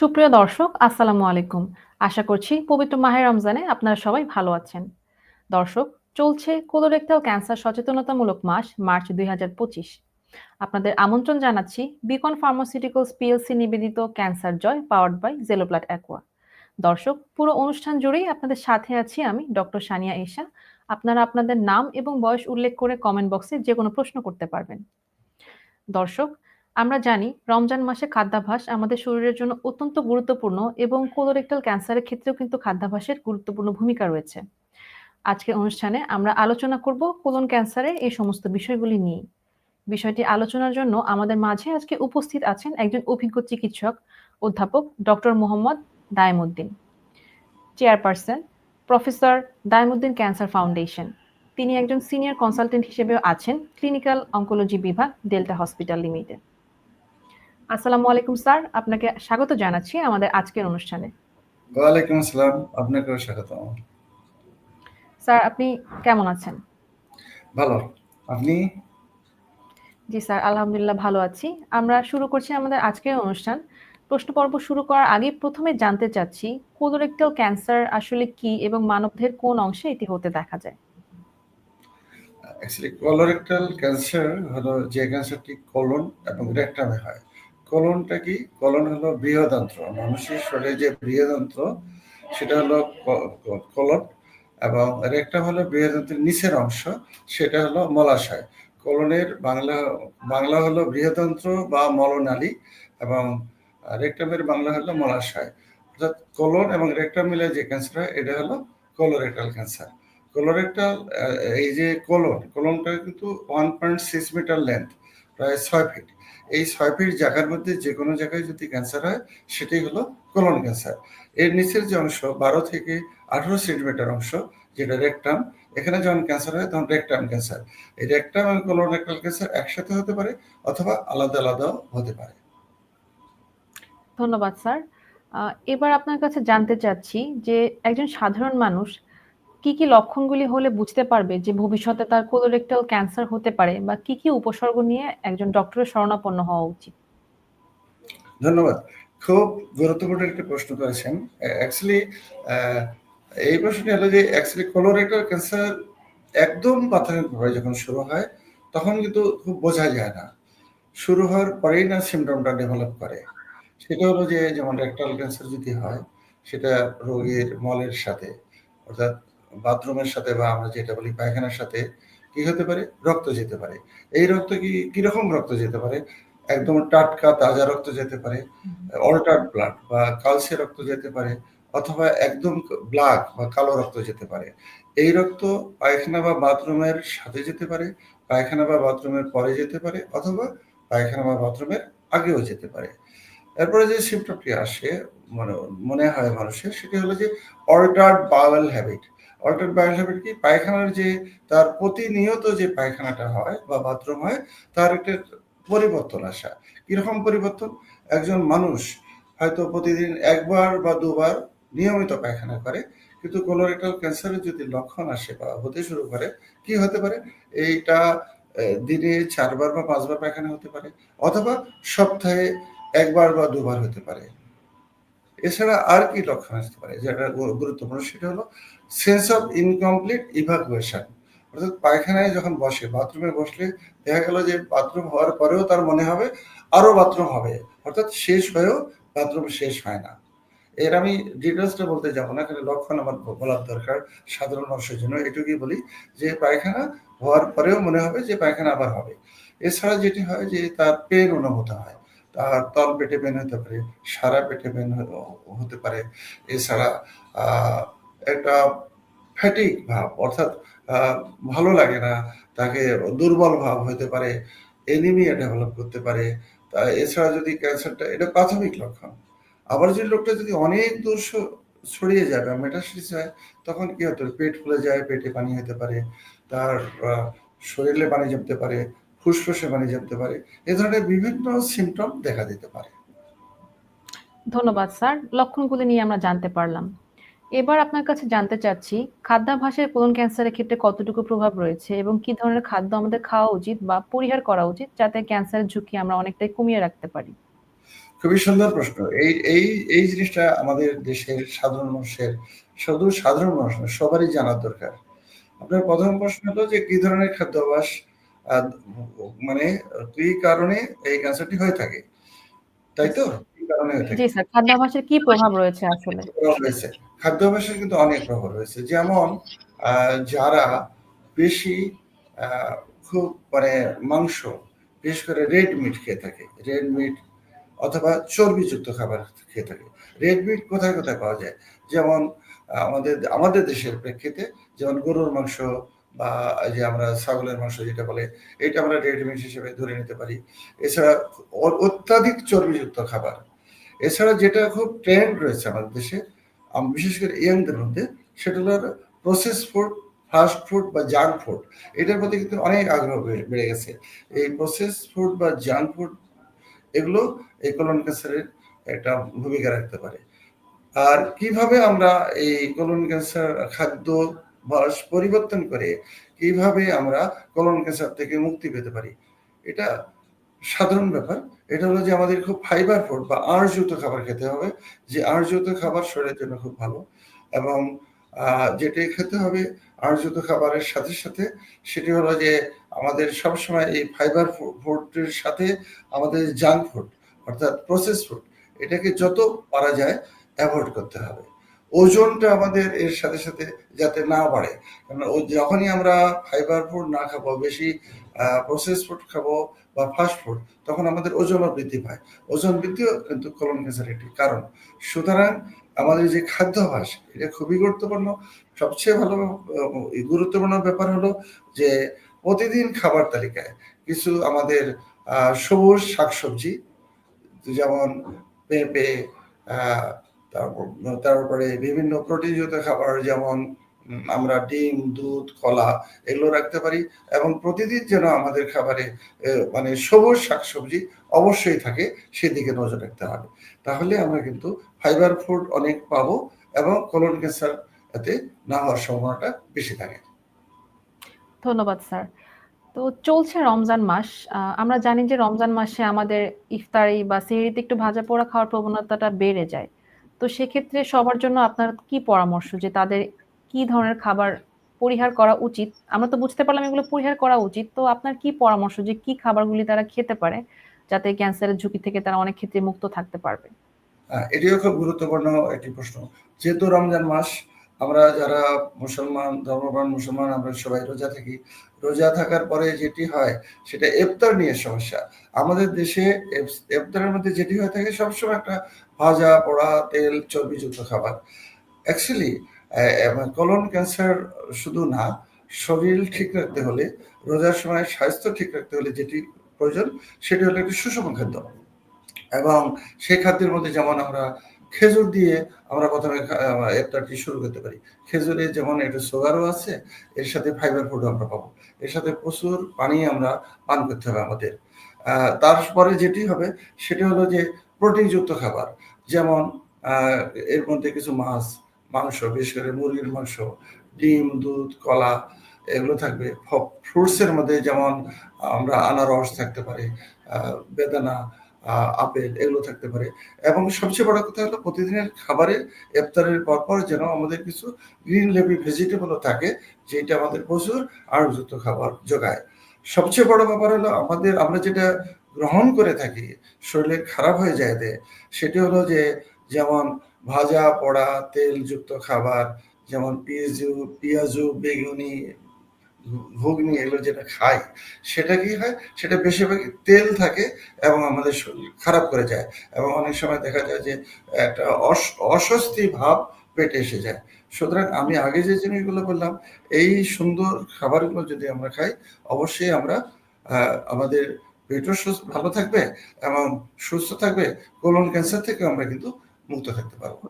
সুপ্রিয় দর্শক, আসসালামু আলাইকুম। আশা করছি পবিত্র মাহের রমজানে আপনারা সবাই ভালো আছেন। দর্শক, চলছে কোলোরেক্টাল ক্যান্সার সচেতনতামূলক মাস, মার্চ ২০২৫। আপনাদের আমন্ত্রণ জানাচ্ছি বিকন ফার্মাসিউটিক্যালস পিএলসি নিবেদিত ক্যান্সার জয় পাওয়ার্ড বাই জেলোপ্লাট অ্যাকোয়া। দর্শক, পুরো অনুষ্ঠান জুড়েই আপনাদের সাথে আছি আমি, ডক্টর সানিয়া এশা। আপনারা আপনাদের নাম এবং বয়স উল্লেখ করে কমেন্ট বক্সে যেকোনো প্রশ্ন করতে পারবেন। দর্শক আমরা জানি রমজান মাসে খাদ্যাভ্যাস আমাদের শরীরের জন্য অত্যন্ত গুরুত্বপূর্ণ এবং কোলোরেক্টাল ক্যান্সারের ক্ষেত্রেও কিন্তু খাদ্যাভ্যাসের গুরুত্বপূর্ণ ভূমিকা রয়েছে। আজকের অনুষ্ঠানে আমরা আলোচনা করব কোলন ক্যান্সারের এই সমস্ত বিষয়গুলি নিয়ে বিষয়টি আলোচনার জন্য আমাদের মাঝে আজকে উপস্থিত আছেন একজন অভিজ্ঞ চিকিৎসক অধ্যাপক doctor Mohammad Daimuddin chairperson professor Daimuddin cancer foundation তিনি একজন সিনিয়র কনসালটেন্ট হিসেবেও আছেন ক্লিনিক্যাল অঙ্কোলজি বিভাগ ডেল্টা হসপিটাল লিমিটেড আসসালামু আলাইকুম স্যার। আপনাকে স্বাগত জানাচ্ছি আমাদের আজকের অনুষ্ঠানে। ওয়ালাইকুম আসসালাম। আপনাকেও স্বাগত। স্যার আপনি কেমন আছেন? ভালো। আপনি? জি স্যার আলহামদুলিল্লাহ ভালো আছি। আমরা শুরু করছি আমাদের আজকের অনুষ্ঠান। প্রশ্ন পর্ব শুরু করার আগে প্রথমে জানতে চাচ্ছি কোলোরেক্টাল ক্যান্সার আসলে কি এবং মানবদেহের কোন অংশে এটি হতে দেখা যায়? অ্যাকচুয়ালি কলোরেক্টাল ক্যান্সার হলো যে ক্যান্সারটি কলন এবং রেকটামে হয়। কলনটা কি? কলন হলো বৃহদন্ত্র। মানুষের শরীরে যে বৃহদন্ত্র, সেটা হলো কলন এবং রেকটাম হলো বৃহদন্ত্রের নিচের অংশ, সেটা হলো মলাশয়। কলনের বাংলা বাংলা হলো বৃহদন্ত্র বা মলনালী এবং রেকটামের বাংলা হলো মলাশয়। অর্থাৎ কলন এবং রেকটাম মিলে যে ক্যান্সার হয়, এটা হলো কলোরেক্টাল ক্যান্সার কলোরেক্টাল এই যে কলন, কলনটা কিন্তু one point six metre length প্রায় ছয় ফিট এই ছয় ফিট জায়গার মধ্যে যে কোনো জায়গায় যদি ক্যান্সার হয়, সেটাই হলো কলন ক্যান্সার। এর নিচের যে অংশ, বারো থেকে আঠারো সেন্টিমিটার অংশ, যেটা রেকটাম, এখানে যখন ক্যান্সার হয়, তখন রেকটাম ক্যান্সার। এই রেকটাম এবং কলোরেক্টাল ক্যান্সার একসাথে হতে পারে অথবা আলাদা আলাদাও হতে পারে। ধন্যবাদ, স্যার। এবার আপনার কাছে জানতে চাচ্ছি যে একজন সাধারণ মানুষ কি কি লক্ষণগুলি হলে বুঝতে পারবে যে ভবিষ্যতে তার কোলোরেক্টাল ক্যান্সার হতে পারে বা কি কি উপসর্গ নিয়ে একজন ডক্টরের শরণাপন্ন হওয়া উচিত? ধন্যবাদ। খুব গুরুত্বপূর্ণ একটা প্রশ্ন করেছেন। অ্যাকচুয়ালি এই প্রশ্নটি হলো যে অ্যাকচুয়ালি কোলোরেক্টাল ক্যান্সার একদম প্রাথমিকভাবে যখন শুরু হয়, তখন কিন্তু খুব বোঝা যায় না। শুরু হওয়ার পরেই না সিমটমটা ডেভেলপ করে। সেটা হলো যে যেমন রেক্টাল ক্যান্সার যদি হয়, সেটা রোগীর মলের সাথে, অর্থাৎ বাথরুমের সাথে বা আমরা যেটা বলি পায়খানার সাথে কি হতে পারে? রক্ত যেতে পারে। এই রক্ত কি কীরকম রক্ত যেতে পারে? একদম টাটকা তাজা রক্ত যেতে পারে অল্টার্ড ব্লাড বা কালসে রক্ত যেতে পারে অথবা একদম ব্ল্যাক বা কালো রক্ত যেতে পারে। এই রক্ত পায়খানা বা বাথরুমের সাথে যেতে পারে পায়খানা বা বাথরুমের পরে যেতে পারে অথবা পায়খানা বা বাথরুমের আগেও যেতে পারে। এরপরে যে সিমটমটি আসে মনে মনে হয় মানুষের সেটি হলো যে altered bowel habit. Alter bowel কি? পায়খানার যে তার প্রতিনিয়ত যে পায়খানাটা হয় বা বাথরুম হয়, তার একটা পরিবর্তন আসা। কীরকম পরিবর্তন? একজন মানুষ হয়তো প্রতিদিন একবার বা দুবার নিয়মিত পায়খানা করে, কিন্তু কোলোরেক্টাল ক্যান্সারের যদি লক্ষণ আসে বা হতে শুরু করে, কি হতে পারে? এইটা দিনে চারবার বা পাঁচবার পায়খানা হতে পারে, অথবা সপ্তাহে একবার বা দুবার হতে পারে। এছাড়া আর কি লক্ষণ আসতে পারে? যেটা গুরুত্বপূর্ণ সেটা হলো সেন্স অফ ইনকমপ্লিট ইভাকুয়েশন অর্থাৎ পায়খানায় যখন বসে বাথরুমে বসলে দেখা গেল যে বাথরুম হওয়ার পরেও তার মনে হবে আরও বাথরুম হবে। অর্থাৎ শেষ হয়েও বাথরুম শেষ হয় না। এর আমি ডিটেলসটা বলতে যাব না এখানে লক্ষণ আমার বলার দরকার সাধারণ মানুষের জন্য। এটুকুই বলি যে পায়খানা হওয়ার পরেও মনে হবে যে পায়খানা আবার হবে। এছাড়া যেটি হয় যে তার পেন অনুভূত হয়। তার তল পেটে পেন হতে পারে, সারা পেটে পেন হতে পারে। এছাড়া একটা ফ্যাটিক ভাব, অর্থাৎ ভালো লাগে না, তাকে দুর্বল ভাব হতে পারে এনিমিয়া ডেভেলপ করতে পারে, তা এছাড়া যদি ক্যান্সারটা, এটা প্রাথমিক লক্ষণ। আবার যদি লোকটা যদি অনেক দূর ছড়িয়ে যায় বা মেটাসিস হয়, তখন কি হতে পেট ফুলে যায়, পেটে পানি হতে পারে, তার শরীরে পানি জমতে পারে, ফুসফুসে পানি জমতে পারে, এ ধরনের বিভিন্ন সিমটম দেখা দিতে পারে। ধন্যবাদ, স্যার। লক্ষণগুলি নিয়ে আমরা জানতে পারলাম। এবার আপনার কাছে জানতে চাচ্ছি খাদ্যাভ্যাসের কোলন ক্যান্সারের ক্ষেত্রে কতটুকু প্রভাব রয়েছে এবং কি ধরনের খাদ্য আমাদের খাওয়া উচিত বা পরিহার করা উচিত যাতে ক্যান্সারের ঝুঁকি আমরা অনেকটাই কমিয়ে রাখতে পারি খুবই সুন্দর প্রশ্ন। এই এই এই জিনিসটা আমাদের দেশের সাধারণ মানুষের শুধু সাধারণ মানুষ সবারই জানার দরকার। আপনার ১ম প্রশ্ন হলো যে কি ধরনের খাদ্যাভ্যাস আ মানে কি কারণে এই ক্যান্সারটি হয়ে থাকে? তাই তো? কি কারণে হয়ে থাকে? জি স্যার, খাদ্যাভ্যাসের কি প্রভাব রয়েছে আসলে? রয়েছে। খাদ্যাভ্যাসের কিন্তু অনেক প্রভাব রয়েছে। যেমন যারা বেশি খুব মানে মাংস, বিশেষ করে রেড মিট খেয়ে থাকে। রেড মিট অথবা চর্বিযুক্ত খাবার খেয়ে থাকে। রেড মিট কোথায়, কোথায় পাওয়া যায়? যেমন আমাদের আমাদের দেশের প্রেক্ষিতে যেমন গরুর মাংস বা যে আমরা ছাগলের মাংস যেটা বলে, এটা আমরা রেড মিট হিসেবে ধরে নিতে পারি। এছাড়া অত্যাধিক চর্বিযুক্ত খাবার। এছাড়া যেটা খুব ট্রেন্ড রয়েছে আমাদের দেশে, বিশেষ করে ইয়াংদের মধ্যে সেটা হলো প্রসেস ফুড, ফাস্ট ফুড বা জাঙ্ক ফুড। এটার প্রতি কিন্তু অনেক আগ্রহ বেড়ে গেছে। এই প্রসেস ফুড বা জাঙ্ক ফুড এগুলো এই কোলন ক্যান্সারের একটা ভূমিকা রাখতে পারে। আর কীভাবে আমরা এই কোলন ক্যান্সার খাদ্যাভ্যাস পরিবর্তন করে কীভাবে আমরা কোলন ক্যান্সার থেকে মুক্তি পেতে পারি? এটা সাধারণ ব্যাপার। এটা হলো যে আমাদের খুব ফাইবার ফুড বা আঁশযুক্ত খাবার খেতে হবে। যে আঁশযুক্ত খাবার শরীরের জন্য খুব ভালো এবং যেটি খেতে হবে আঁশযুক্ত খাবারের সাথে, সাথে সেটি হলো যে আমাদের সবসময় এই ফাইবার ফুডের সাথে আমাদের জাঙ্ক ফুড অর্থাৎ প্রসেস ফুড এটাকে যত পারা যায় অ্যাভয়েড করতে হবে। ওজনটা আমাদের এর সাথে, সাথে যাতে না বাড়ে। কারণ যখনই আমরা ফাইবার ফুড না খাব, বেশি প্রসেস ফুড খাব বা ফাস্ট ফুড তখন আমাদের ওজনও বৃদ্ধি পায়। ওজন বৃদ্ধিও কিন্তু কোলন ক্যান্সারের একটি কারণ। সুতরাং আমাদের যে খাদ্যাভ্যাস এটা খুবই গুরুত্বপূর্ণ। সবচেয়ে ভালো গুরুত্বপূর্ণ ব্যাপার হলো যে প্রতিদিন খাবার তালিকায় কিছু আমাদের সবুজ শাকসবজি যেমন পেঁপে, তারপর বিভিন্ন প্রোটিনযুক্ত খাবার যেমন আমরা ডিম, দুধ, কলা এগুলো রাখতে পারি এবং প্রতিদিন যেন আমাদের খাবারে মানে সবুজ শাকসবজি অবশ্যই থাকে সেদিকে নজর রাখতে হবে। তাহলে আমরা কিন্তু ফাইবার ফুড অনেক পাবো এবং কোলন ক্যান্সার এতে না হওয়ার সম্ভাবনাটা বেশি থাকে। ধন্যবাদ স্যার। তো চলছে রমজান মাস। আমরা জানি যে রমজান মাসে আমাদের ইফতারি বা সেহরিতে একটু ভাজা-পোড়া খাওয়ার প্রবণতাটা বেড়ে যায়। তো সেক্ষেত্রে সবার জন্য আপনার কি পরামর্শ যে তাদের কি ধরনের খাবার পরিহার করা উচিত? আমরা তো বুঝতে পারলাম এগুলো পরিহার করা উচিত। তো আপনার কি পরামর্শ যে কি খাবারগুলি তারা খেতে পারে যাতে ক্যান্সারের ঝুঁকি থেকে তারা অনেক ক্ষেত্রে মুক্ত থাকতে পারবে? এটিও খুব গুরুত্বপূর্ণ একটি প্রশ্ন। যেহেতু রমজান মাস আমরা যারা মুসলমান, ধর্মপ্রাণ মুসলমান আমরা সবাই রোজা থাকি। রোজা থাকার পরে যেটি হয় সেটা ইফতার নিয়ে সমস্যা। আমাদের দেশে এফতারের মধ্যে যেটি হয়ে থাকে সবসময় একটা ভাজা, পোড়া, তেল, চর্বিযুক্ত খাবার। অ্যাকচুয়ালি কোলন ক্যান্সার শুধু না, শরীর ঠিক রাখতে হলে, রোজার সময় স্বাস্থ্য ঠিক রাখতে হলে যেটি প্রয়োজন সেটি হলো একটি সুষম খাদ্য। এবং সেই খাদ্যের মধ্যে যেমন আমরা খেজুর দিয়ে আমরা ১ম এ খা ইফতারটি শুরু করতে পারি। খেজুরে যেমন একটু সুগারও আছে, এর সাথে ফাইবার ফুডও আমরা পাবো। এর সাথে প্রচুর পানি আমরা পান করতে হবে আমাদের। তারপরে যেটি হবে সেটি হলো যে প্রোটিনযুক্ত খাবার। যেমন এর মধ্যে কিছু মাছ, মাংস বিশেষ করে মুরগির মাংস, ডিম, দুধ, কলা এগুলো থাকবে। ফ ফ্রুটস এর মধ্যে যেমন আমরা আনারস থাকতে পারে, বেদানা, আপেল এগুলো থাকতে পারে। এবং সবচেয়ে বড় কথা হলো প্রতিদিনের খাবারে ইফতারের পরপর যেন আমাদের কিছু গ্রিন লিফি ভেজিটেবলও থাকে যেটা আমাদের প্রচুর আঁশযুক্ত খাবার যোগায়। সবচেয়ে বড় ব্যাপার হলো আমাদের আমরা যেটা গ্রহণ করে থাকি শরীরে খারাপ হয়ে যায় এতে, সেটি হলো যে যেমন ভাজা, পোড়া, তেলযুক্ত খাবার যেমন পিএজু পিঁয়াজু, বেগুনি, ঘুগনি এগুলো যেটা খাই সেটা কি হয়? সেটা বেশিরভাগই তেল থাকে এবং আমাদের শরীর খারাপ করে যায়। এবং অনেক সময় দেখা যায় যে একটা অস অস্বস্তি ভাব পেটে এসে যায়। সুতরাং আমি আগে যে জিনিসগুলো বললাম এই সুন্দর খাবারগুলো যদি আমরা খাই অবশ্যই আমরা আমাদের পেটও ভালো থাকবে এবং সুস্থ থাকবে। কোলন ক্যান্সার থেকে আমরা কিন্তু মুক্ত থাকতে পারব।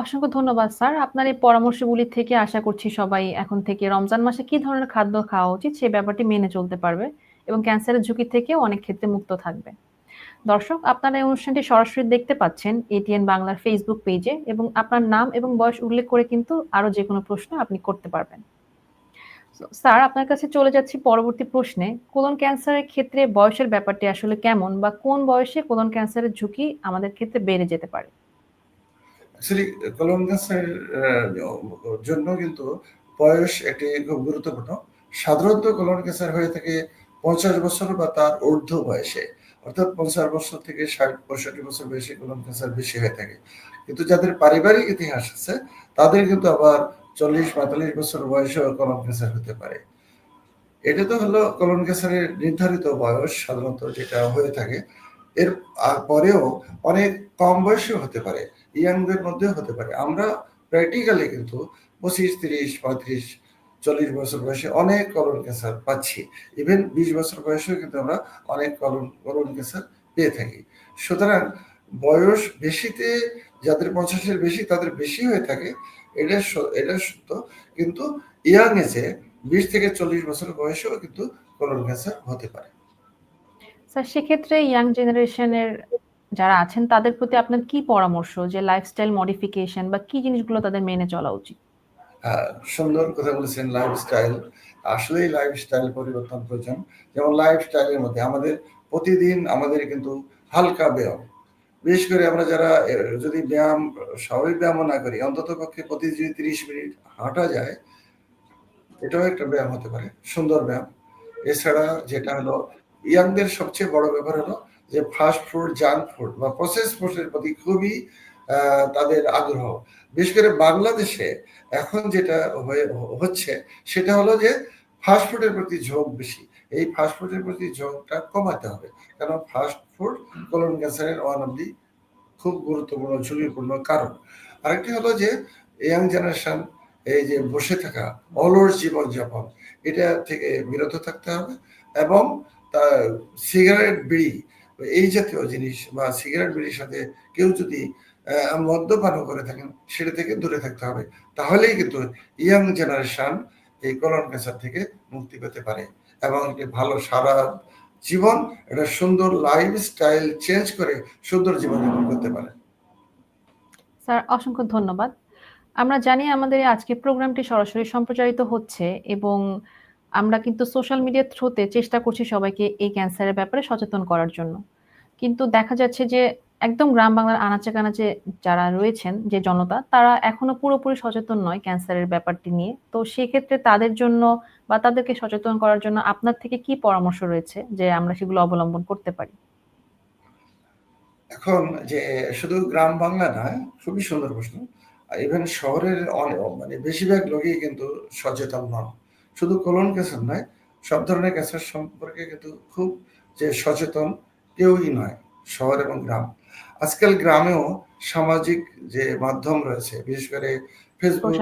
অসংখ্য ধন্যবাদ, স্যার। আপনার এই পরামর্শগুলি থেকে আশা করছি সবাই এখন থেকে রমজান মাসে কি ধরনের খাদ্য খাওয়া উচিত সেই ব্যাপারটি মেনে চলতে পারবে এবং ক্যান্সারের ঝুঁকি থেকেও অনেক ক্ষেত্রে মুক্ত থাকবে। দর্শক, আপনারা এই অনুষ্ঠানটি সরাসরি দেখতে পাচ্ছেন এটিএন বাংলার ফেসবুক পেজে এবং আপনার নাম এবং বয়স উল্লেখ করে কিন্তু আরও যেকোনো প্রশ্ন আপনি করতে পারবেন। স্যার, আপনার কাছে চলে যাচ্ছি পরবর্তী প্রশ্নে। কোলন ক্যান্সারের ক্ষেত্রে বয়সের ব্যাপারটি আসলে কেমন বা কোন বয়সে কোলন ক্যান্সারের ঝুঁকি আমাদের ক্ষেত্রে বেড়ে যেতে পারে? অ্যাকচুয়ালি, কোলন জন্য কিন্তু বয়স একটি খুব গুরুত্বপূর্ণ। সাধারণত কোলন ক্যান্সার হয়ে থাকে ৫০ বছর বা তার ঊর্ধ্ব বয়সে। অর্থাৎ ৫০ বছর থেকে ৬০-৬৫ বছর বয়সে কোলন ক্যান্সার বেশি হয়ে থাকে। কিন্তু যাদের পারিবারিক ইতিহাস আছে, তাদের কিন্তু আবার ৪০-৪৫ বছর বয়সেও কোলন ক্যান্সার হতে পারে। এটা তো হলো কোলন ক্যান্সারের নির্ধারিত বয়স সাধারণত যেটা হয়ে থাকে। এর পরেও অনেক কম বয়সেও হতে পারে। ইয়াংদের মধ্যেও হতে পারে। আমরা প্র্যাকটিক্যালি কিন্তু ২৫, ৩০, ৩৫, ৪০ বছর বয়সে অনেক কোলন ক্যান্সার পাচ্ছি। ইভেন ২০ বছর বয়সেও কিন্তু আমরা অনেক কোলন কোলন ক্যান্সার পেয়ে থাকি। সুতরাং বয়স বেশিতে যাদের পঞ্চাশের বেশি তাদের বেশি হয়ে থাকে এটা এটা সত্য। কিন্তু ইয়াং এজে ২০ থেকে ৪০ বছর বয়সেও কিন্তু কোলন ক্যান্সার হতে পারে। স্যার সেক্ষেত্রে ইয়াং জেনারেশনের যারা আছেন তাদের প্রতি আপনার কি পরামর্শ যে লাইফস্টাইল মডিফিকেশন বা কি জিনিসগুলো তাদের মেনে চলা উচিত? সুন্দর কথা বলেছেন লাইফস্টাইল। আসলেই লাইফস্টাইল পরিবর্তন প্রয়োজন। যেমন লাইফস্টাইলের মধ্যে আমাদের প্রতিদিন আমাদের কিন্তু হালকা ব্যায়াম। বিশেষ করে আমরা যারা যদি ব্যায়াম স্বাভাবিক ব্যায়ামও না করি অন্ততপক্ষে প্রতি যদি ৩০ মিনিট হাঁটা যায় এটাও একটা ব্যায়াম হতে পারে। সুন্দর ব্যায়াম। এছাড়া যেটা হলো ইয়াংদের সবচেয়ে বড় ব্যাপার হলো যে ফাস্ট ফুড, জাঙ্ক ফুড বা প্রসেস ফুডের প্রতি খুবই তাদের আগ্রহ। বিশেষ করে বাংলাদেশে এখন যেটা হচ্ছে সেটা হলো যে ফাস্ট ফুডের প্রতি ঝোঁক বেশি। এই ফাস্ট ফুডের প্রতি ঝোঁকটা কমাতে হবে। কারণ ফাস্ট ফুড কোলন ক্যান্সারের ওয়ান অফ দি খুব গুরুত্বপূর্ণ ঝুঁকিপূর্ণ কারণ। আরেকটি হলো যে ইয়াং জেনারেশন এই যে বসে থাকা অলস জীবনযাপন এটা থেকে বিরত থাকতে হবে এবং তা সিগারেট, বিড়ি এই জাতীয় জিনিস বা সিগারেট, বিড়ির সাথে কেউ যদি মদ্যপানও করে থাকেন সেটা থেকে দূরে থাকতে হবে। তাহলেই কিন্তু ইয়াং জেনারেশন এই কোলন ক্যান্সার থেকে মুক্তি পেতে পারে এবং একটি ভালো সারা জীবন, একটা সুন্দর লাইফস্টাইল চেঞ্জ করে সুন্দর জীবনযাপন করতে পারে। স্যার, অসংখ্য ধন্যবাদ। আমরা জানি আমাদের আজকে প্রোগ্রামটি সরাসরি সম্প্রচারিত হচ্ছে এবং আমরা কিন্তু সোশ্যাল মিডিয়ার থ্রুতে চেষ্টা করছি সবাইকে এই ক্যান্সারের ব্যাপারে সচেতন করার জন্য। কিন্তু দেখা যাচ্ছে যে একদম গ্রাম বাংলার আনাচে-কানাচে যারা রয়েছেন যে জনতা তারা এখনও পুরোপুরি সচেতন নয় ক্যান্সারের ব্যাপারটি নিয়ে। তো সেক্ষেত্রে তাদের জন্য বা তাদেরকে সচেতন করার জন্য আপনার থেকে কি পরামর্শ রয়েছে যে আমরা সেগুলো অবলম্বন করতে পারি? এখন যে শুধু গ্রাম বাংলা নয়, খুবই সুন্দর প্রশ্ন। ইভেন শহরের অনে মানে বেশিরভাগ লোকই কিন্তু সচেতন নন। শুধু কোলন ক্যান্সার নয়, সব ধরনের ক্যান্সার সম্পর্কে কিন্তু খুব যে সচেতন কেউই নয়, শহর এবং গ্রাম। আজকাল গ্রামেও সামাজিক যে মাধ্যম রয়েছে বিশেষ করে ফেসবুক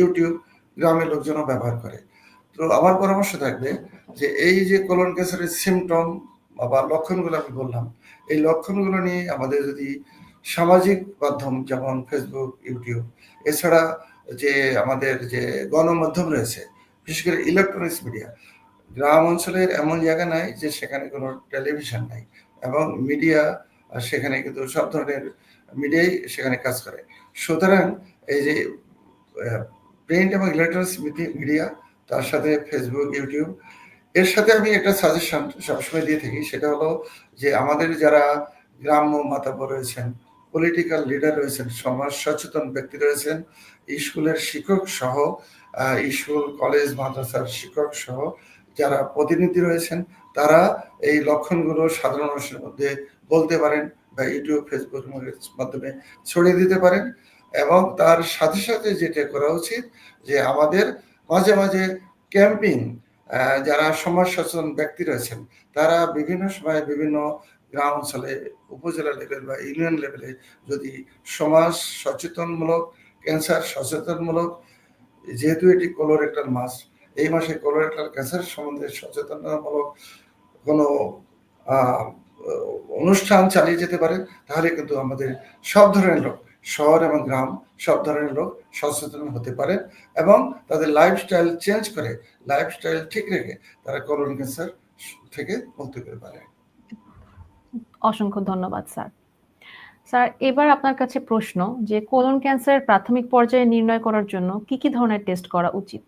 ইউটিউব গ্রামের লোকজনও ব্যবহার করে। তো আমার পরামর্শ থাকবে যে এই যে কোলন ক্যান্সারের সিম্পটম বা লক্ষণগুলো আমি বললাম, এই লক্ষণগুলো নিয়ে আমাদের যদি সামাজিক মাধ্যম যেমন ফেসবুক, ইউটিউব এছাড়া যে আমাদের যে গণমাধ্যম রয়েছে, বিশেষ করে ইলেকট্রনিক্স মিডিয়া। গ্রাম অঞ্চলের এমন জায়গা নাই যে সেখানে কোনো টেলিভিশন নাই এবং মিডিয়া সেখানে কিন্তু সব ধরনের মিডিয়াই সেখানে কাজ করে। সুতরাং এই যে প্রিন্ট এবং ইলেকট্রনিক্স মিডি মিডিয়া তার সাথে ফেসবুক, ইউটিউব এর সাথে আমি একটা সাজেশন সবসময় দিয়ে থাকি সেটা হলো যে আমাদের যারা গ্রাম্য মাতাব্বর রয়েছেন, পলিটিক্যাল লিডার রয়েছেন, সমাজ সচেতন ব্যক্তি রয়েছেন, স্কুলের শিক্ষক সহ স্কুল, কলেজ, মাদ্রাসার শিক্ষক সহ যারা প্রতিনিধি রয়েছেন তারা এই লক্ষণগুলো সাধারণ মানুষের মধ্যে বলতে পারেন বা ইউটিউব, ফেসবুক মাধ্যমে ছড়িয়ে দিতে পারেন এবং তার সাথে, সাথে যেটা করা উচিত যে আমাদের মাঝে, মাঝে ক্যাম্পিং যারা সমাজ সচেতন ব্যক্তি রয়েছেন তারা বিভিন্ন সময়ে বিভিন্ন গ্রাম অঞ্চলে উপজেলা লেভেল বা ইউনিয়ন লেভেলে যদি সমাজ সচেতনমূলক, ক্যান্সার সচেতনমূলক যেহেতু এটি কোলোরেক্টাল মাস, এই মাসে কোলোরেক্টাল ক্যান্সার সম্বন্ধে সচেতনতামূলক কোনো অনুষ্ঠান চালিয়ে যেতে পারে তাহলে কিন্তু আমাদের সব ধরনের লোক শহর এবং গ্রাম সব ধরনের লোক সচেতন হতে পারে এবং তাদের লাইফস্টাইল চেঞ্জ করে লাইফস্টাইল ঠিক রেখে তারা কোলন ক্যান্সার থেকে মুক্তি পেতে পারে। অসংখ্য ধন্যবাদ স্যার। স্যার এবার আপনার কাছে প্রশ্ন যে কোলন ক্যান্সারের প্রাথমিক পর্যায়ে নির্ণয় করার জন্য কি, কি ধরনের টেস্ট করা উচিত?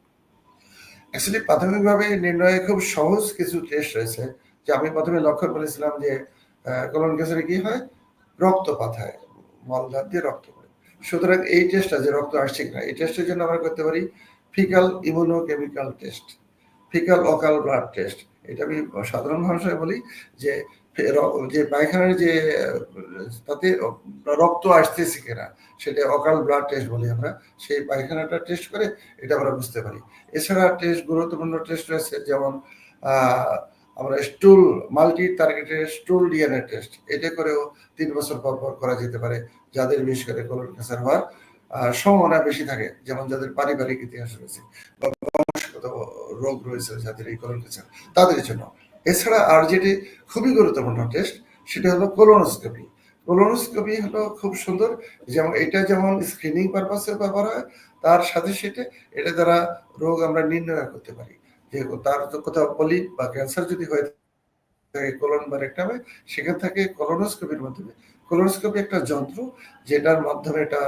অ্যাকচুয়ালি প্রাথমিকভাবে নির্ণয়ে খুব সহজ কিছু টেস্ট রয়েছে, যে আমি প্রথমে লক্ষ্য করেছিলাম যে কলন ক্যান্সারে কি হয়? রক্তপাত হয় মলদার দিয়ে রক্ত পড়ে। সুতরাং এই টেস্টটা যে রক্ত আসছে কিনা, এই টেস্টের জন্য আমরা করতে পারি faecal immunochemical test faecal occult blood test এটা আমি সাধারণ ভাষায় বলি যে যে পায়খানার যে, তাতে রক্ত আসতেছে কিনা, সেটা অকাল ব্লাড টেস্ট বলি আমরা, সেই পায়খানাটা টেস্ট করে এটা আমরা বুঝতে পারি। এছাড়া টেস্ট গুরুত্বপূর্ণ টেস্ট রয়েছে, যেমন আমরা stool multi targeted stool DNA test এটা করেও তিন বছর পর পর করা যেতে পারে, যাদের বিশেষ করে কোলন ক্যান্সার হওয়ার সম্ভাবনা বেশি থাকে, যেমন যাদের পারিবারিক ইতিহাস রয়েছে, বা বংশগত রোগ রয়েছে, যাদের এই কোলন ক্যান্সার তাদের জন্য। এছাড়া আর যেটি খুবই গুরুত্বপূর্ণ টেস্ট সেটা হলো কোলোনোস্কোপি কোলোনোস্কোপি হলো খুব সুন্দর, যেমন এটা যেমন স্ক্রিনিং পারপাসে ব্যবহার হয়, তার সাথে সাথে এটা দ্বারা রোগ আমরা নির্ণয় করতে পারি। যে তার কোথাও পলিপ বা ক্যান্সার যদি হয়ে কোলন বা রেকটামে সেখান থেকে কলোনোস্কোপির মাধ্যমে। কোলোনোস্কোপি একটা যন্ত্র, যেটার মাধ্যমে এটা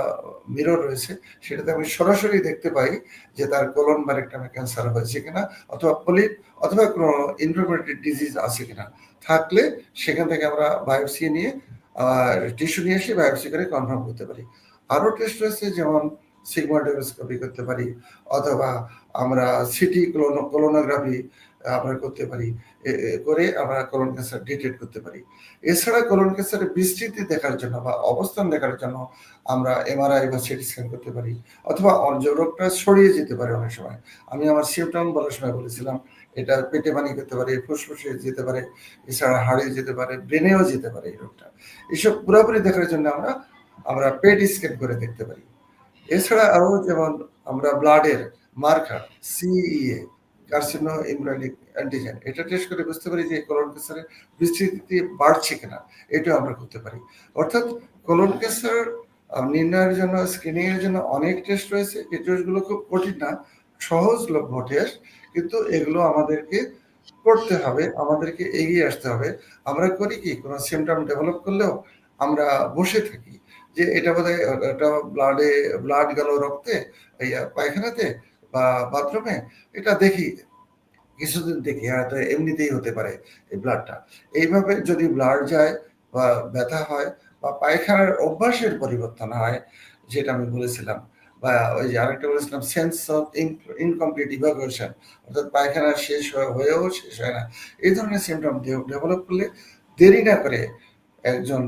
মিরর রয়েছে, সেটাতে আমি সরাসরি দেখতে পাই যে তার কোলন বা রেকটামে ক্যান্সার হয়েছে কিনা, অথবা পলিপ অথবা কোনো ইনফ্লামেটরি ডিজিজ আছে কিনা। থাকলে সেখান থেকে আমরা বায়োপসি নিয়ে টিস্যু নিয়ে এসে বায়োপসি করে কনফার্ম করতে পারি। আরও টেস্ট রয়েছে, যেমন সিগমাটোস্কোপি করতে পারি, অথবা আমরা সিটি কোলোনোগ্রাফি আমরা করতে পারি করে আমরা কোলন ক্যান্সার ডিটেক্ট করতে পারি। এছাড়া কোলন ক্যান্সারের বিস্তৃতি দেখার জন্য বা অবস্থান দেখার জন্য আমরা এমআরআই বা সিটি স্ক্যান করতে পারি, অথবা অন্য রোগটা ছড়িয়ে যেতে পারে অনেক সময়। আমি আমার সিমটম বলার সময় বলেছিলাম, এটা পেটে পানি করতে পারে, ফুসফুসে যেতে পারে, এছাড়া হাড়ে যেতে পারে ব্রেনেও যেতে পারে এই রোগটা। এসব পুরোপুরি দেখার জন্য আমরা আমরা পেট স্ক্যান করে দেখতে পারি। এছাড়া আরও যেমন আমরা ব্লাডের marker CEA carcinoembryonic antigen এটা টেস্ট করে বুঝতে পারি যে কোলন ক্যান্সারের বিস্তৃতি বাড়ছে কিনা, এটাও আমরা করতে পারি। অর্থাৎ কোলন ক্যান্সার নির্ণয়ের জন্য স্ক্রিনিং এর জন্য অনেক টেস্ট রয়েছে। এই টেস্টগুলো খুব কঠিন না সহজলভ্য টেস্ট কিন্তু এগুলো আমাদেরকে করতে হবে, আমাদেরকে এগিয়ে আসতে হবে। আমরা করি কি, কোনো সিমটম ডেভেলপ করলেও আমরা বসে থাকি যে এটা বোধ হয় এটা ব্লাডে ব্লাড গেল রক্তে পায়খানাতে বা বাথরুমে এটা দেখি, কিছুদিন দেখি হয়তো এমনিতেই হতে পারে এই ব্লাডটা এইভাবে যদি ব্লাড যায় বা ব্যথা হয় বা পায়খানার অভ্যাসের পরিবর্তন হয়, যেটা আমি বলেছিলাম, বা ওই যে আরেকটা বলেছিলাম সেন্স অফ ইনকমপ্লিট ইভাকুয়েশন অর্থাৎ পায়খানা শেষ হয়েও শেষ হয় না, এই ধরনের সিমটম ডেভেলপ করলে দেরি না করে একজন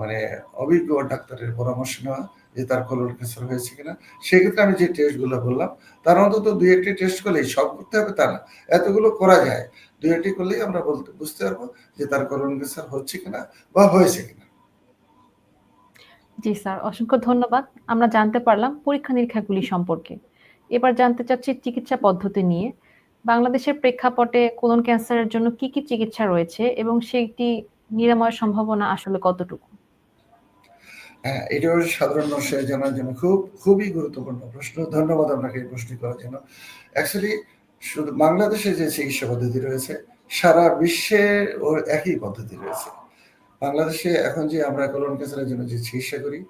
মানে অভিজ্ঞ ডাক্তারের পরামর্শ নেওয়া যে তার কোলন ক্যান্সার হয়েছে কিনা, সেক্ষেত্রে আমি যে টেস্টগুলো বললাম তার অন্তত দুই একটি টেস্ট করলেই সব করতে হবে তা না। এতগুলো করা যায়, দুই একটি করলেই আমরা বলতে, বুঝতে পারব যে তার কোলন ক্যান্সার হচ্ছে কিনা বা হয়েছে কিনা। জি স্যার, অসংখ্য ধন্যবাদ। আমরা জানতে পারলাম পরীক্ষা নিরীক্ষাগুলি সম্পর্কে। এবার জানতে চাচ্ছি চিকিৎসা পদ্ধতি নিয়ে। বাংলাদেশের প্রেক্ষাপটে কোলন ক্যান্সারের জন্য কি কি চিকিৎসা রয়েছে এবং সেটি নিরাময় সম্ভাবনা আসলে কতটুকু? হ্যাঁ এটাও সাধারণ মানুষের জানার জন্য খুব, খুবই গুরুত্বপূর্ণ প্রশ্ন। ধন্যবাদ আপনাকে এই প্রশ্ন করার জন্য। অ্যাকচুয়ালি শুধু বাংলাদেশে যে চিকিৎসা পদ্ধতি রয়েছে, সারা বিশ্বে ওর একই পদ্ধতি রয়েছে। বাংলাদেশে এখন যে আমরা কলন ক্যান্সারের জন্য যে চিকিৎসা করি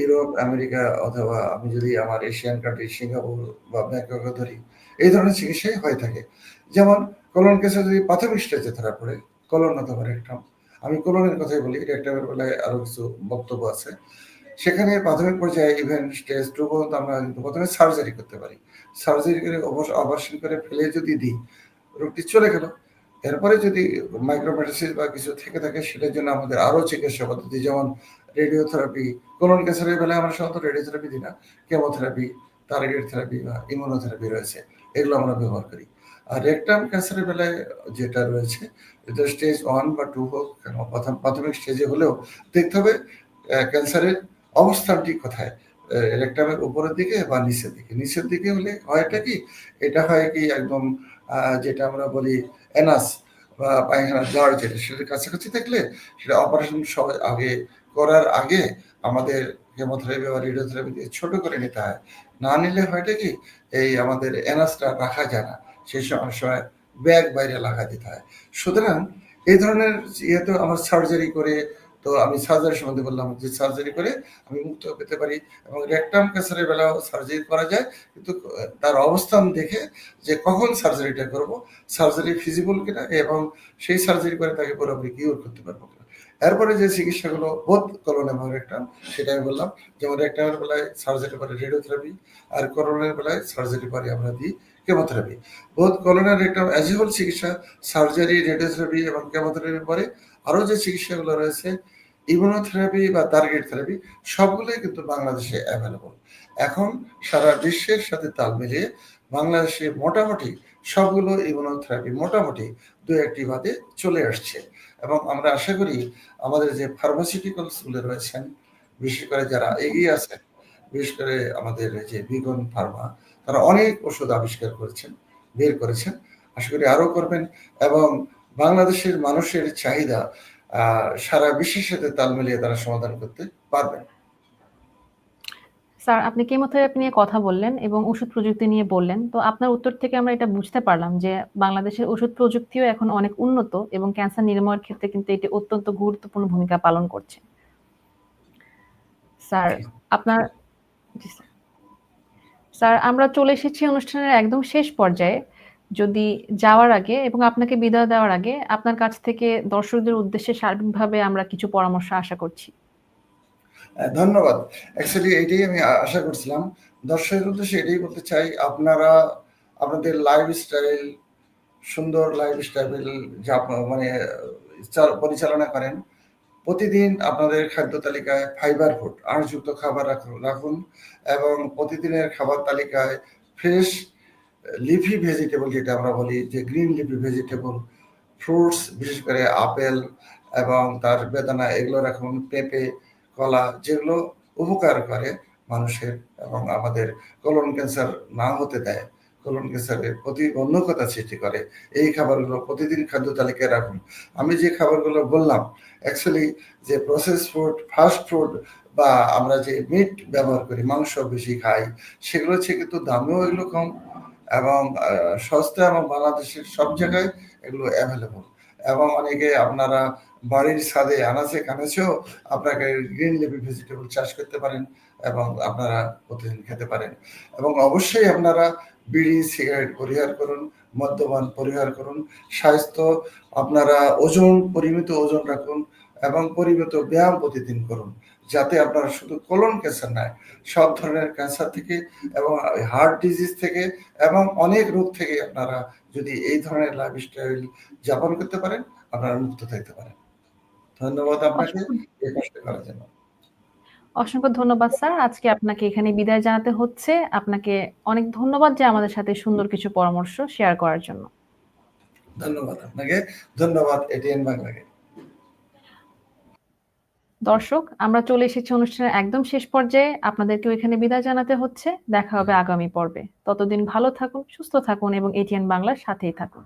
ইউরোপ, আমেরিকা অথবা আমি যদি আমার এশিয়ান কান্ট্রি সিঙ্গাপুর বা ব্যাংকক ধরি, এই ধরনের চিকিৎসাই হয়ে থাকে। যেমন কলন ক্যান্সার যদি প্রাথমিক স্টেজে ধরা পড়ে কলন অথবা রেকটাম আমি কলনের কথাই বলি, এটা একটা বেলায় আরও কিছু বক্তব্য আছে। সেখানে প্রাথমিক পর্যায়ে ইভেন স্টেজ টু পর্যন্ত আমরা কিন্তু প্রথমে সার্জারি করতে পারি। সার্জারি করে অপারেশন করে ফেলে যদি দিই, রোগটি চলে গেল। এরপরে যদি মাইক্রোমেটাসিস বা কিছু থেকে থাকে, সেটার জন্য আমাদের আরও চিকিৎসা পদ্ধতি, যেমন রেডিওথেরাপি কোলন ক্যান্সারের বেলায় আমরা সাধারণত রেডিওথেরাপি দিই না কেমোথেরাপি টার্গেট থেরাপি বা ইমিউনোথেরাপি রয়েছে, এগুলো আমরা ব্যবহার করি। আর রেকটাম ক্যান্সারের বেলায় যেটা রয়েছে, এটা স্টেজ ওয়ান বা টু হোক প্রাথমিক স্টেজে হলেও দেখতে হবে ক্যান্সারের অবস্থানটি কোথায়? রেকটামের উপরের দিকে বা নিচের দিকে? নিচের দিকে হলে হয়টা কি? এটা হয় কি একদম যেটা আমরা বলি এনাস বা পায়খানা জ্বর, যেটা সেটার কাছাকাছি থাকলে সেটা অপারেশন সবাই আগে করার আগে আমাদের কেমোথেরাপি বা রেডিওথেরাপি দিয়ে ছোট করে নিতে হয়। না নিলে হয়টা কি? এই আমাদের এনাসটা রাখা যায় না। সেই সময় ব্যাগ বাইরে লাগা দিতে হয়। সুতরাং এই ধরনের ইয়েতে আমার সার্জারি করে তো আমি সার্জারি সম্বন্ধে বললাম যে সার্জারি করে আমি মুক্ত পেতে পারি এবং রেকটাম ক্যান্সারের বেলাও সার্জারি করা যায়। কিন্তু তার অবস্থান দেখে যে কখন সার্জারিটা করব সার্জারি ফিজিবল কিনা এবং সেই সার্জারি করে তাকে পরে পুরোপুরি কিওর করতে পারব কিনা। এরপরে যে চিকিৎসাগুলো বোধ করোন এবং রেকটাম সেটা আমি বললাম। যেমন রেকটামের বেলায় সার্জারি পরে রেডিওথেরাপি আর করোনার বেলায় সার্জারি পরে আমরা দিই। কেমোথেরাপি। বোধ করোনার রেকটাম অ্যাজ চিকিৎসা সার্জারি রেডিওথেরাপি এবং কেমোথেরাপির পরে আরও যে চিকিৎসাগুলো রয়েছে ইমিউনোথেরাপি বা টার্গেট থেরাপি সবগুলোই কিন্তু বাংলাদেশে অ্যাভেলেবল এখন সারা বিশ্বের সাথে তাল মিলিয়ে বাংলাদেশে মোটামুটি সবগুলো ইমিউনোথেরাপি মোটামুটি দু একটি বাদে চলে আসছে এবং আমরা আশা করি আমাদের যে ফার্মাসিউটিক্যালসগুলো রয়েছেন, বিশেষ করে যারা এগিয়ে আছেন, বিশেষ করে আমাদের যে বিগন ফার্মা তারা অনেক ওষুধ আবিষ্কার করেছেন বের করেছেন। আশা করি আরও করবেন এবং বাংলাদেশের মানুষের চাহিদা সারা বিশ্বের সাথে তাল মিলিয়ে তারা সমাধান করতে পারবেন। স্যার আপনি কেমোথেরাপি নিয়ে কথা বললেন এবং ওষুধ প্রযুক্তি নিয়ে বললেন। তো আপনার উত্তর থেকে আমরা এটা বুঝতে পারলাম যে বাংলাদেশের ওষুধ প্রযুক্তিও এখন অনেক উন্নত এবং ক্যান্সার নিরাময়ের ক্ষেত্রে কিন্তু এটি অত্যন্ত গুরুত্বপূর্ণ ভূমিকা পালন করছে। স্যার আপনার জি স্যার। স্যার, আমরা চলে এসেছি অনুষ্ঠানের একদম শেষ পর্যায়ে। যদি যাওয়ার আগে এবং আপনাকে বিদায় দেওয়ার আগে আপনার কাছ থেকে দর্শকদের উদ্দেশ্যে সার্বিকভাবে আমরা কিছু পরামর্শ আশা করছি। ধন্যবাদ। অ্যাকচুয়ালি এটাই আমি আশা করছিলাম। দর্শকের উদ্দেশ্যে এটাই বলতে চাই, আপনারা আপনাদের লাইফ স্টাইল সুন্দর লাইফস্টাইল যা মানে পরিচালনা করেন। প্রতিদিন আপনাদের খাদ্য তালিকায় ফাইবার ফুড আঁশযুক্ত খাবার রাখুন রাখুন এবং প্রতিদিনের খাবার তালিকায় ফ্রেশ লিফি ভেজিটেবল যেটা আমরা বলি, যে গ্রিন লিফি ভেজিটেবল ফ্রুটস বিশেষ করে আপেল এবং তার বেদানা, এগুলো রাখুন, পেঁপে, কলা, যেগুলো উপকার করে মানুষের এবং আমাদের কলন ক্যান্সার না হতে দেয়। কলন ক্যান্সারের প্রতিবন্ধকতা সৃষ্টি করে। এই খাবারগুলো প্রতিদিন খাদ্য তালিকায় রাখুন। আমি যে খাবারগুলো বললাম অ্যাকচুয়ালি যে প্রসেস ফুড ফাস্ট ফুড বা আমরা যে মিট ব্যবহার করি, মাংস বেশি খাই, সেগুলো হচ্ছে কিন্তু দামেও এগুলো কম এবং সস্তা এবং বাংলাদেশের সব জায়গায় এগুলো অ্যাভেলেবল এবং অনেকে আপনারা বাড়ির ছাদে আনাচে কানাচেও আপনাকে গ্রিন লিপি ভেজিটেবল চাষ করতে পারেন এবং আপনারা প্রতিদিন খেতে পারেন। এবং অবশ্যই আপনারা বিড়ি সিগারেট পরিহার করুন মদ্যপান পরিহার করুন। স্বাস্থ্য আপনারা ওজন পরিমিত ওজন রাখুন এবং পরিমিত ব্যায়াম প্রতিদিন করুন যাতে আপনারা শুধু কোলন ক্যান্সার নয় সব ধরনের ক্যান্সার থেকে এবং হার্ট ডিজিজ থেকে এবং অনেক রোগ থেকে আপনারা যদি এই ধরনের লাইফস্টাইল যাপন করতে পারেন আপনারা মুক্ত থাকতে পারেন। ধন্যবাদ আপনাকে এই কষ্ট করার জন্য। অসংখ্য ধন্যবাদ স্যার। আজকে আপনাকে এখানে বিদায় জানাতে হচ্ছে। আপনাকে অনেক ধন্যবাদ যে আমাদের সাথে সুন্দর কিছু পরামর্শ শেয়ার করার জন্য। ধন্যবাদ আপনাকে। ধন্যবাদ এটিএন বাংলাকে। দর্শক আমরা চলে এসেছি অনুষ্ঠানের একদম শেষ পর্যায়ে। আপনাদেরকেও এখানে বিদায় জানাতে হচ্ছে। দেখা হবে আগামী পর্বে। ততদিন ভালো থাকুন সুস্থ থাকুন এবং এটিএন বাংলার সাথেই থাকুন।